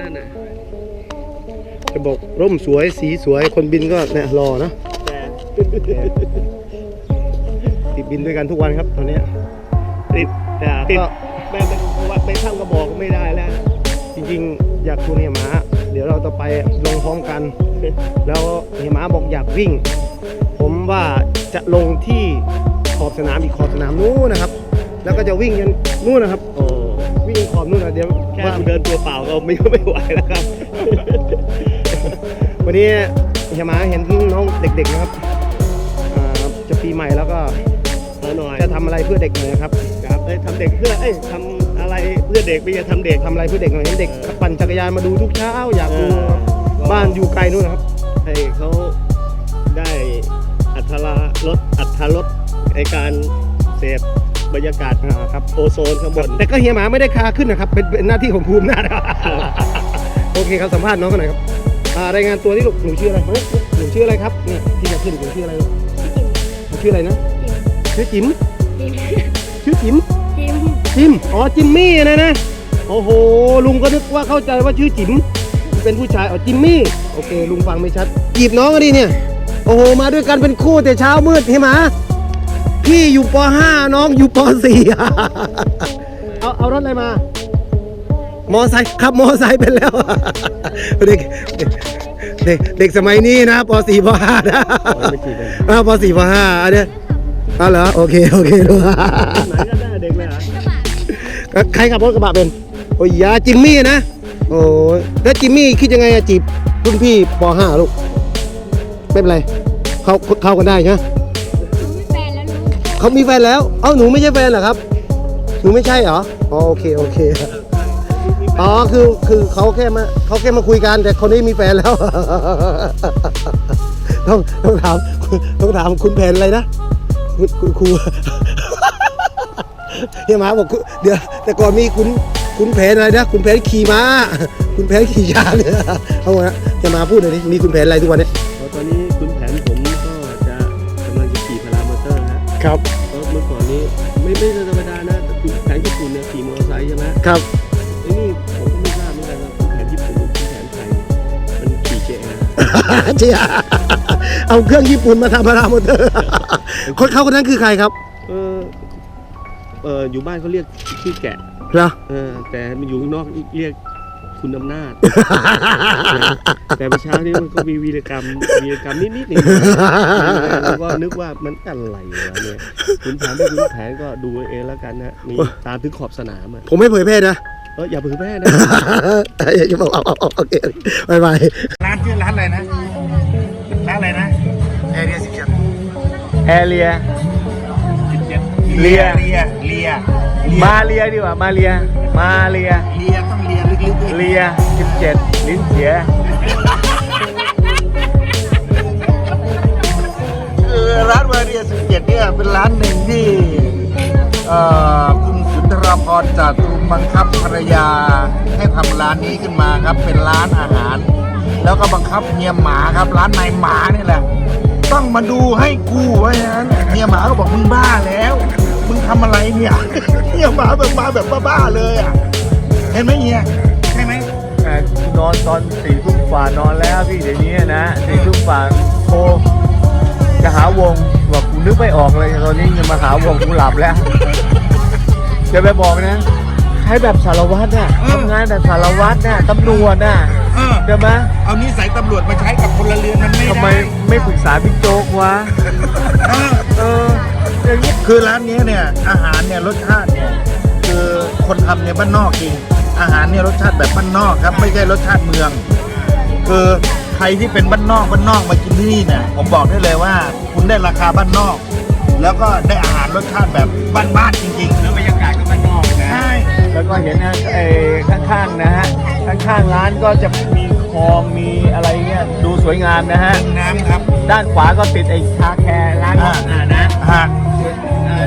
นั่นน่ะจะบอกร่มสวยสีสวยคนบินก็เนี่ยรอนะแต่ติดบินด้วยกันทุกวันครับตอนเนี้ยติดแต่ติดก็ไปไปวัดไปถ้ำกระบอกไม่ได้แล้ว จริงๆ อยากชวนเฮียหมาเดี๋ยวเราจะไปลงพร้อมกัน แล้วเฮียหมาบอกอยากวิ่ง ผมว่าจะลงที่ขอบสนามอีกขอบสนามนู้นนะครับ แล้วก็จะวิ่งยันนู่นนะครับโอ้วิ่งขอบนู่นนะเดี๋ยวแค่ว่าเดินตัวเปล่าก็ไม่ไม่ไหวแล้วครับ วันนี้เฮียหมาเห็นน้องเด็กๆนะครับอ่าจะปีใหม่แล้วก็เอาหน่อยจะทำอะไรเพื่อเด็กหน่อยนะครับครับเอ้ยทำเด็กเพื่อเอ้ยทำอะไรเพื่อเด็กไม่ใช่ทำเด็กทำอะไรเพื่อเด็กหน่อยเห็นเด็กปั่นจักรยานมาดูทุกเช้าอยากดูครับเออบ้านอยู่ไกลนู่นนะครับให้เขาได้อัตราลดอัตราลดในการเสพ บรรยากาศอ่าครับโอโซนข้างบน แต่ก็เฮียหมาไม่ได้คาขึ้นนะครับ เป็นเป็นหน้าที่ของภูมิหน้าจนะครับโอเคครับสัมภาษณ์น้องกันหน่อยครับอ่ารายงานตัวที่ลูกหนูชื่ออะไรเฮ้ยหนูชื่ออะไรครับเนี่ยที่จะขึ้นหนูชื่ออะไรลูกหนูชื่ออะไรนะชื่อจิ๋มชื่อจิ๋มจิมจิมอ๋อจิมมี่นะนะโอ้โหลุงก็นึกว่าเข้าใจว่าชื่อจิ๋มเป็นผู้ชายอ๋อจิมมี่โอเค ลุงฟังไม่ชัดจีบน้องก็ดีเนี่ยโอ้โหมาด้วยกันเป็นคู่แต่เช้ามืดเฮียหมา พี่อยู่ป .5 น้องอยู่ป .4 เอาเอารถอะไรมา มอไซค์ขับมอไซค์เป็นแล้ว เด็กเด็กเด็กสมัยนี้นะป .4 ป .5 นะไม่จีบกันอ่าป .4 ป .5 อันเนี้ยเอาเหรอโอเคโอเคดูไหนก็ได้เด็กเลยเหรอใครขับรถกระบะเป็นโอ้ยยาจิมมี่นะโอ้ยแล้วจิมมี่คิดยังไงอะจีบรุ่นพี่ป .5 ลูกไม่เป็นไร เข้าเข้ากันได้ใช่ไหมแฟนแล้วลูก เขามีแฟนแล้ว เอ้าหนูไม่ใช่แฟนเหรอครับ หนูไม่ใช่เหรอ อ๋อโอเคโอเค อ๋อคือคือเขาแค่มาเขาแค่มาคุยกันแต่คนนี้มีแฟนแล้ว ต้องต้องถามต้องถามคุณแผนอะไรนะคุณครูเฮียหมาบอกเดี๋ยวแต่ก่อนมีคุณคุณแผนอะไรนะคุณแผนขี่ม้า คุณแผนขี่ช้างเนี่ยเอาวะเฮียหมาพูดหน่อยดิมีคุณแผนอะไรทุกวันเนี้เพราะตอนนี้ ครับเพราะเมื่อก่อนนี้ไม่ไม่ธรรมดานะคุณแผนญี่ปุ่นเนี่ยขี่มอเตอร์ไซค์ใช่ไหมครับไอ้นี่ผมก็ไม่ทราบเหมือนกันว่าคุณแผนญี่ปุ่นกับคุณแผนไทยมันขี่เจนะเจียเอาเครื่องญี่ปุ่นมาทำพารามอเตอร์คนเขาคนนั้นคือใครครับ เออเอออยู่บ้านเขาเรียกชื่อแกะเหรอเออแต่มันอยู่ข้างนอกเรียก คุณอำนาจ แต่เมื่อเช้านี้มันก็มีวีรกรรมวีรกรรมนิดๆหนึ่งแล้วก็นึกว่ามันอะไรวะเนี่ยคุณแผนไม่คุณแผนก็ดูเองแล้วกันนะมีตามถึงขอบสนามอะผมไม่เผยแพร่นะ เอออย่าเผลอแพร่นะอย่าจะบอกเอาเอาเอาโอเคบายบายร้านชื่อร้านอะไรนะร้านอะไรนะแอเรียสิบเจ็ดแอเรียสิบ เจ็ดเลีย เลีย เลีย มาเรียดีกว่า มาเรีย มาเรีย เลียต้องเลียลึกๆด้วยเรีย 17 ลิ้นเสียคือร้านมาเรียสิบเจ็ดเนี่ยเป็นร้านหนึ่งที่เอ่อคุณสุนทรพรจากกรุงบังคับภรรยาให้ทำร้านนี้ขึ้นมาครับ เป็นร้านอาหาร แล้วก็บังคับเฮียหมาครับร้านนายหมานี่แหละต้องมาดูให้กูไว้อย่างนั้นเฮียหมาก็บอกมึงบ้าแล้ว มึงทำอะไรเนี่ยเฮียหมาแบบมาแบบบ้าๆเลยอะ เห็นไหมเฮียใช่ไหมอ่านอนตอนสี่ทุ่มฝ่านอนแล้วพี่เดี๋ยวนี้นะสี่ทุ่มฝ่าโทรจะหาวงบอกกูนึกไม่ออกเลยตอนนี้จะมาหาวงกูหลับแล้วจะไปบอกนะใช้แบบสารวัตรน่ะเออทำงานแบบสารวัตรน่ะตำรวจน่ะเออเดี๋ยวมาเอานิสัยตำรวจมาใช้กับพลเรือนมันไม่ทำไมได้ไม่ปรึกษาบิ๊กโจ๊กวะเออเอออย่างนี้ คือร้านนี้เนี่ยอาหารเนี่ยรสชาติเนี่ยคือคนทำเนี่ยบ้านนอกจริง อาหารเนี่ยรสชาติแบบบ้านนอกครับ ไม่ใช่รสชาติเมือง คือใครที่เป็นบ้านนอกบ้านนอกมากินที่นี่เนี่ยผมบอกได้เลยว่า คุณได้ราคาบ้านนอก แล้วก็ได้อาหารรสชาติแบบบ้านๆจริงๆ แล้วบรรยากาศก็บ้านนอกนะ ใช่ แล้วก็เห็นนะไอ้ข้างๆนะฮะข้างๆร้านก็จะมีคลองมีอะไรเงี้ยดูสวยงามนะฮะเป็นน้ำครับ ด้านขวาก็ติดไอ้ชาแคร์ร้านอ่า อ่านะ ฮะส่วนเอ่อ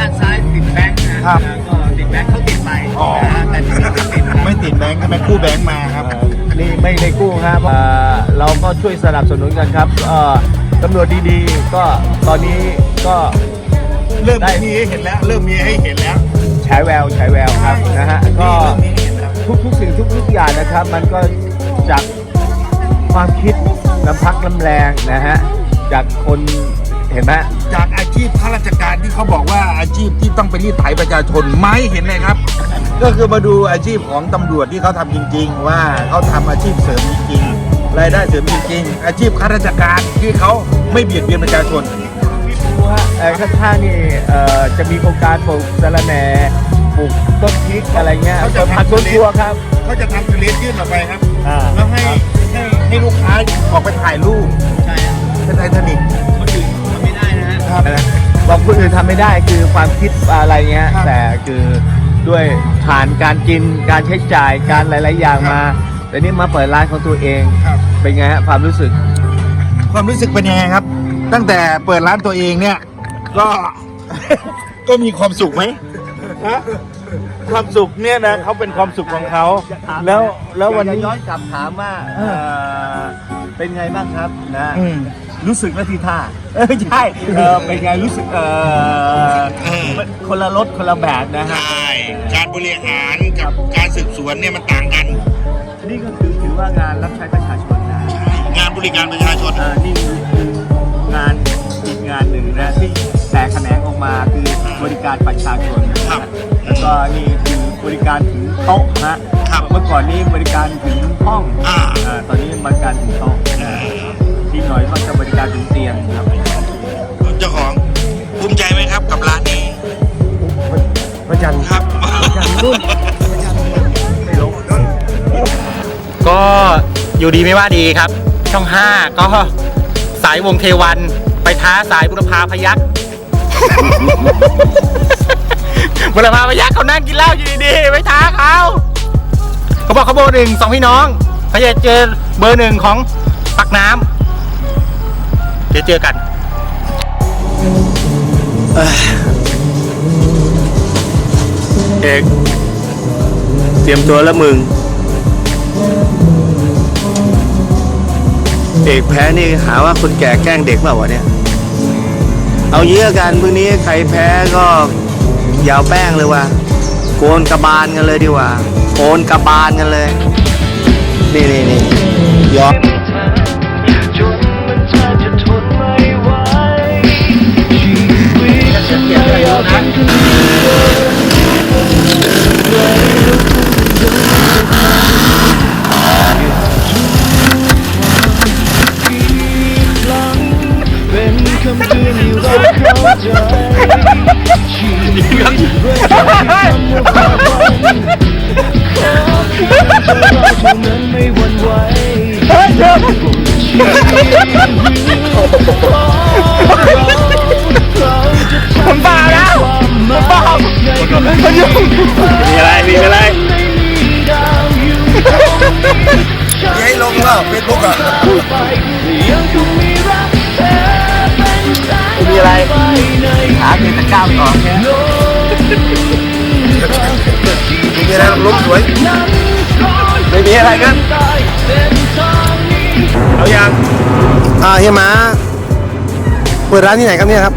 ด้านซ้ายติดแบงค์นะครับ ก็ติดแบงค์เขาติดไปอ๋อนะฮะแต่ที่นี่ไม่ติดนะไม่ติดแบงค์ใช่ไหมคู่แบงค์มาครับเอ่อนี่ไม่ได้กู้ครับเอ่อเราก็ช่วยสนับสนุนกันครับเอ่อตำรวจดีๆ ก็ตอนนี้ก็เริ่มมีให้เห็นแล้ว เริ่มมีให้เห็นแล้วฉายแววฉายแววครับนะฮะก็ เริ่มมีให้เห็นแล้ว ทุกทุกๆสิ่งทุกทุกๆอย่างนะครับ มันก็จากความคิดน้ำพักน้ำแรงนะฮะจากคน เห็นไหมจากอาชีพข้าราชการที่เขาบอกว่าอาชีพที่ต้องไปรีดไถประชาชนไม่เห็นเลยครับ ก็คือมาดูอาชีพของตำรวจที่เขาทำจริง ๆ ว่าเขาทำอาชีพเสริมจริงๆรายได้เสริมจริง ๆ อาชีพข้าราชการที่เขาไม่เบียดเบียนประชาชนว่าเอ่อข้างๆนี่เอ่อจะมีโครงการปลูกสะระแหน่ปลูกต้นพริกอะไรเงี้ยเขาจะต้นผักทำต้นครัวครับ เขาจะทำทะเลยื่นออกไปครับอ่า แล้วให้ให้ให้ลูกค้าออกไปถ่ายรูปใช่เป็นไททานิก ครับบอกคนอื่นทำไม่ได้คือความคิดอะไรเงี้ย ครับแต่คือด้วยผ่านการกินการใช้จ่ายการหลาย ๆ อย่างมา แต่นี่มาเปิดร้านของตัวเองครับ เป็นไงฮะความรู้สึก ความรู้สึกเป็นยังไงครับ ตั้งแต่เปิดร้านตัวเองเนี่ย ก็ ก็มีความสุขไหมฮะความสุขเนี่ยนะเขาเป็นความสุขของเขาแล้วแล้ววันนี้อยากจะย้อนกลับถามว่าเอ่อเป็นไงบ้างครับนะอืม รู้สึกและทีท่าเออใช่เออเป็นไงรู้สึกเออเออคนละรสคนละแบบนะฮะใช่การบริหารกับการสืบสวนเนี่ยมันต่างกัน นี่ก็คือถือว่างานรับใช้ประชาชนนะงานบริการประชาชนเอ่อนี่คืองานอีกงานหนึ่งนะที่แตกแขนงออกมาคือบริการประชาชนนะครัฮะบแล้วก็นี่คือบริการถึงโต๊ะฮะครับเมื่อก่อนนี้บริการถึงห้องอ่าเอ่อตอนนี้บริการถึงโต๊ะที่ หน่อยก็จะบริการถึงเตียงครับเจ้าของภูมิใจไหมครับกับร้านนี้พระจันทร์ครับไม่ลงก็อยู่ดีไม่ว่าดีครับ ช่อง 5 ก็สายวงเทวัน ไปท้าสายบุรพาพยักษ์บุรพาพยักษ์เขานั่งกินเหล้าอยู่ดีๆไปท้าเขาเขาบอกเขาเบอร์หนึ่งสองพี่น้องเขาจะเจอเบอร์หนึ่งของปักน้ำ เดี๋ยวเจอกันเอกเตรียมตัวแล้วมึง เอกแพ้นี่หาว่าคนแก่แกล้งเด็กเปล่าวะเนี่ย เอาเยอะกันพรุ่งนี้ใครแพ้ก็ยาวแป้งเลยว่ะโกนกระบาลกันเลยดีกว่าโกนกระบาลกันเลย นี่นี่นี่ยอม 真的要停止了吗？ เฟซบุ๊กอะมีอะไรหาเงินตะกร้าไปออกแค่มีอะไรล้มสวย ไม่มีอะไรครับเอายังอ่าเฮียหมาเปิดร้านที่ไหนครับเนี่ยครับ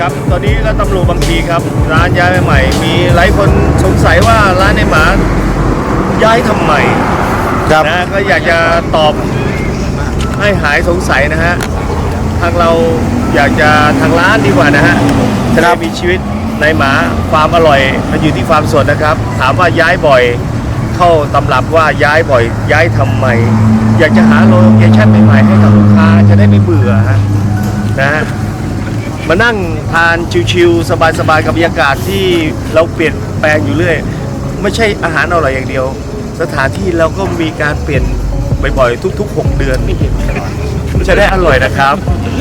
ครับ ตอนนี้ก็ตำรวจบางทีครับ ร้านย้ายใหม่ มีหลายคนสงสัยว่าร้านในหมาย้ายทำไม ครับ นะก็อยากจะตอบให้หายสงสัยนะฮะทางเราอยากจะทางร้านดีกว่านะฮะจะได้มีชีวิตในหมาความอร่อยมันอยู่ที่ความสดนะครับ ถามว่าย้ายบ่อยเข้าตำรับว่าย้ายบ่อย ย้ายทำไม อยากจะหาโลเคชั่นใหม่ๆให้กับลูกค้าจะได้ไม่เบื่อฮะนะฮะมานั่งทานชิวๆสบายๆกับบรรยากาศที่เราเปลี่ยนแปลงอยู่เรื่อย ไม่ใช่อาหารอร่อยอย่างเดียว สถานที่เราก็มีการเปลี่ยนบ่อยๆทุก ๆ 6 เดือนจะได้อร่อยนะครับ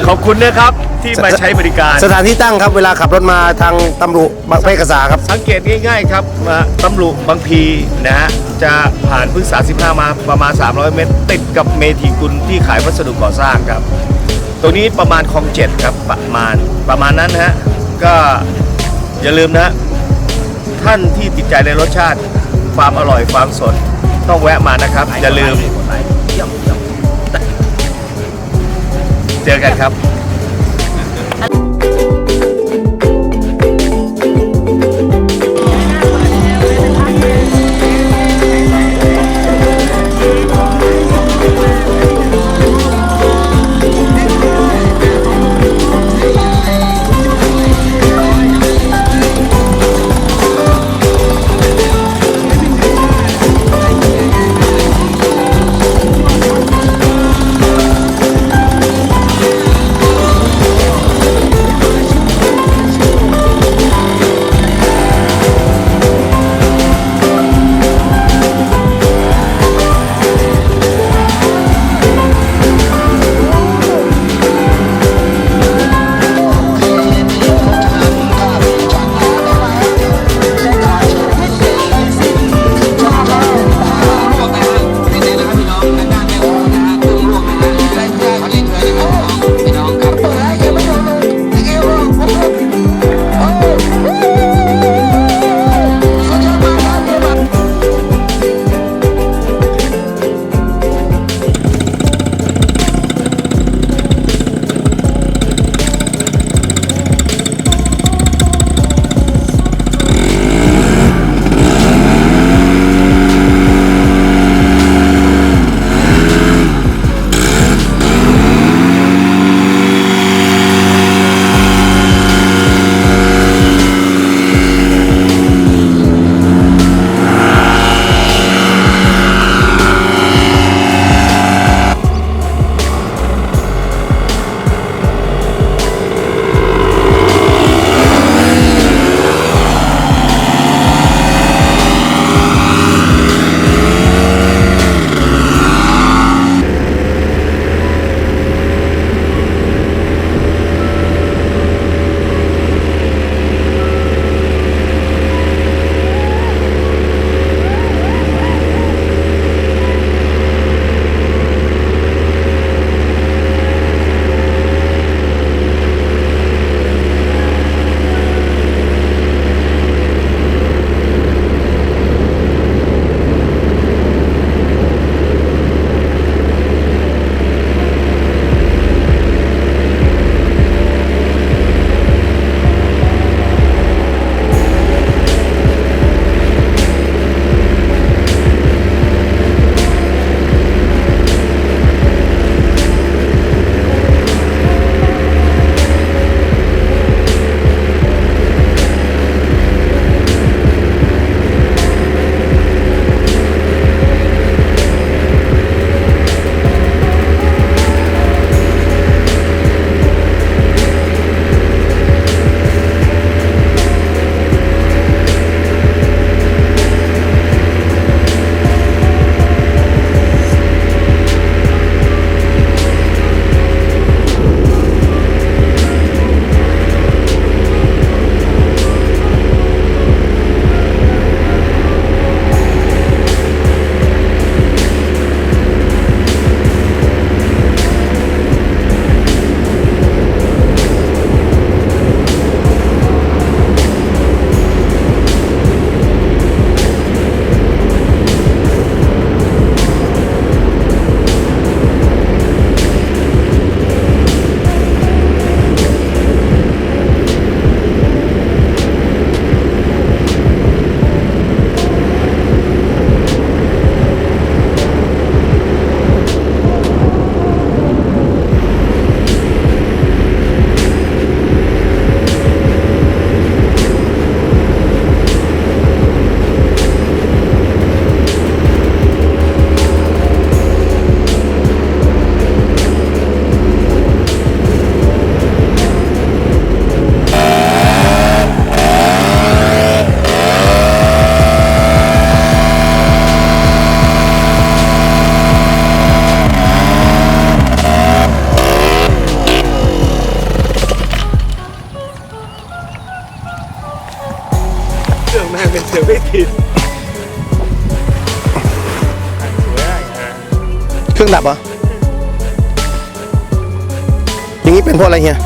ขอบคุณนะครับที่มาใช้บริการ สถานที่ตั้งครับเวลาขับรถมาทางตำรวจบางเพกษาครับ สังเกตง่าย ๆ ครับมาตำรวจบางพีนะฮะจะผ่านพฤกษา15 มาประมาณ 300 เมตร ติดกับเมธีกุลที่ขายวัสดุก่อสร้างครับ ตรงนี้ประมาณคลองเจ็ดครับประมาณประมาณนั้นนะฮะก็อย่าลืมนะฮะท่านที่ติดใจในรสชาติ ความอร่อยความสดต้องแวะมานะครับ อย่าลืม เจอกันครับ รื่องดับเหรออย่างนี้เป็นเพราะอะไรเฮีย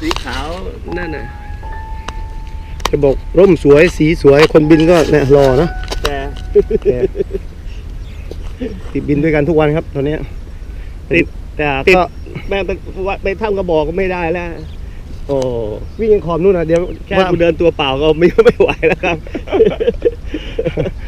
สีขาวนั่นน่ะจะบอกร่มสวยสีสวยคนบินก็เนี่ยรอเนอะแต่ติดบินด้วยกันทุกวันครับตอนเนี้ยติดแต่ติดก็แม่งไปวัดไปถ้ำกระบอกก็ไม่ได้แล้วโอ้วิ่งยังขอบนู่นนะเดี๋ยวแค่ว่ากูเดินตัวเปล่าก็ไม่ไม่ไหวแล้วครับ